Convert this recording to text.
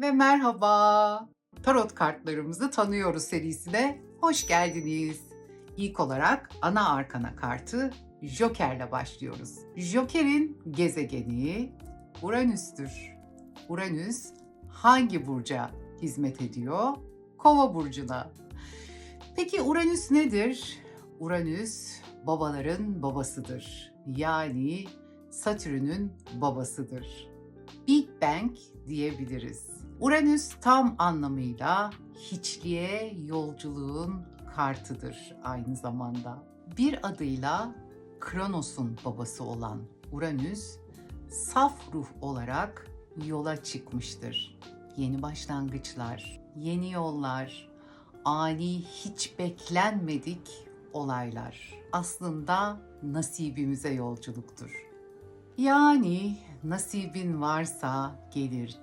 ve merhaba. Tarot kartlarımızı tanıyoruz serisine hoş geldiniz. İlk olarak ana arkana kartı Joker'le başlıyoruz. Joker'in gezegeni Uranüs'tür. Uranüs hangi burca hizmet ediyor? Kova burcuna. Peki Uranüs nedir? Uranüs babaların babasıdır. Yani Satürn'ün babasıdır. Big Bang diyebiliriz. Uranüs tam anlamıyla hiçliğe yolculuğun kartıdır aynı zamanda. Bir adıyla Kronos'un babası olan Uranüs saf ruh olarak yola çıkmıştır. Yeni başlangıçlar, yeni yollar, ani hiç beklenmedik olaylar aslında nasibimize yolculuktur. Yani nasibin varsa gelir